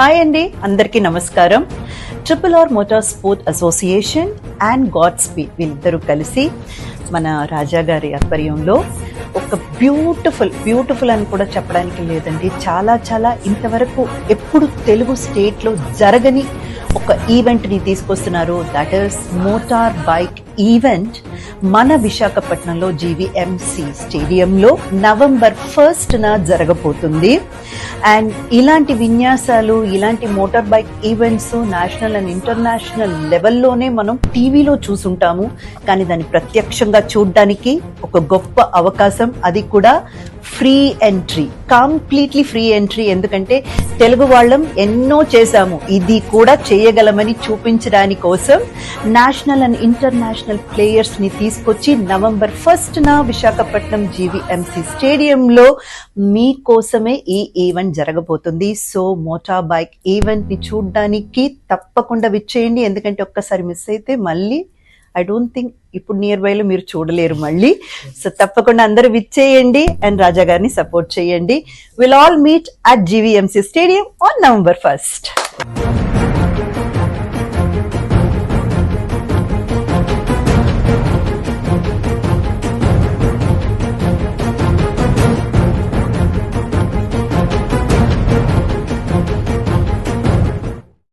Hi అండి అందరికీ నమస్కారం. Triple R motor sport association and God speed వీళ్ళిద్దరూ కలిసి మన రాజా గారి ఆధ్వర్యంలో ఒక బ్యూటిఫుల్ బ్యూటిఫుల్ అని కూడా చెప్పడానికి లేదండి. చాలా చాలా ఇంతవరకు ఎప్పుడు తెలుగు స్టేట్లో జరగని ఒక ఈవెంట్ని తీసుకొస్తున్నారు. That is motor bike event మన విశాఖపట్నంలో జీవీఎంసీ స్టేడియంలో నవంబర్ ఫస్ట్ న జరగబోతుంది. అండ్ ఇలాంటి విన్యాసాలు ఇలాంటి motor bike events national and international లెవెల్లోనే మనం టీవీలో చూసుంటాము. కానీ దాన్ని ప్రత్యక్షంగా చూడడానికి ఒక గొప్ప అవకాశం. అది కూడా free entry completely free entry ఎందుకంటే తెలుగు వాళ్ళం ఎన్నో చేశాము. ఇది కూడా చేయగలమని చూపించడాని కోసం నేషనల్ అండ్ ఇంటర్నేషనల్ ప్లేయర్స్ని తీసుకొచ్చి నవంబర్ ఫస్ట్ నా విశాఖపట్నం జీవీఎంసీ స్టేడియంలో మీకోసమే ఈ ఈవెంట్ జరగబోతుంది. సో మోటార్ బైక్ ఈవెంట్ని చూడడానికి తప్పకుండా విచ్చేయండి. ఎందుకంటే ఒక్కసారి మిస్ అయితే మళ్ళీ ఐ డోంట్ థింక్ ఇప్పుడు నియర్ బై లో మీరు చూడలేరు మళ్ళీ. సో తప్పకుండా అందరూ విచ్చేయండి అండ్ రాజా గారిని సపోర్ట్ చేయండి. Will all meet at GVMC stadium on November first